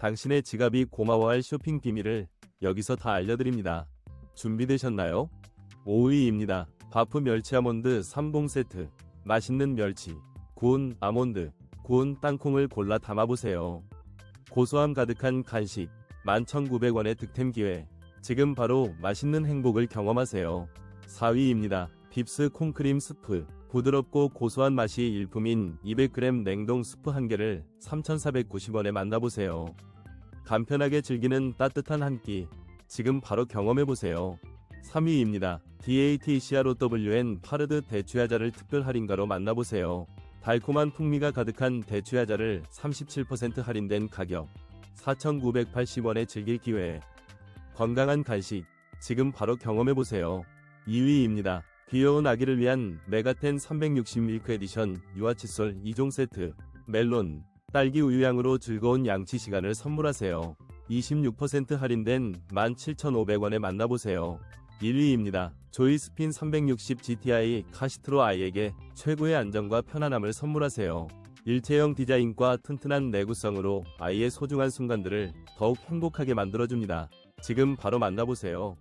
당신의 지갑이 고마워할 쇼핑 비밀을 여기서 다 알려드립니다. 준비되셨나요? 5위입니다. 바프 멸치 아몬드 3공 세트. 맛있는 멸치, 구운 아몬드, 구운 땅콩을 골라 담아보세요. 고소함 가득한 간식, 11,900원의 득템 기회. 지금 바로 맛있는 행복을 경험하세요. 4위입니다. 빕스 콩크림 스프. 부드럽고 고소한 맛이 일품인 200g 냉동 스프 한 개를 3,490원에 만나보세요. 간편하게 즐기는 따뜻한 한 끼. 지금 바로 경험해보세요. 3위입니다. DATCROWN 파르드 대추야자를 특별 할인가로 만나보세요. 달콤한 풍미가 가득한 대추야자를 37% 할인된 가격 4,980원에 즐길 기회. 건강한 간식. 지금 바로 경험해보세요. 2위입니다. 귀여운 아기를 위한 메가텐 360 밀크 에디션 유아칫솔 2종 세트. 멜론, 딸기 우유향으로 즐거운 양치 시간을 선물하세요. 26% 할인된 17,500원에 만나보세요. 1위입니다. 조이스핀 360 GTI 카시트로 아이에게 최고의 안정과 편안함을 선물하세요. 일체형 디자인과 튼튼한 내구성으로 아이의 소중한 순간들을 더욱 행복하게 만들어줍니다. 지금 바로 만나보세요.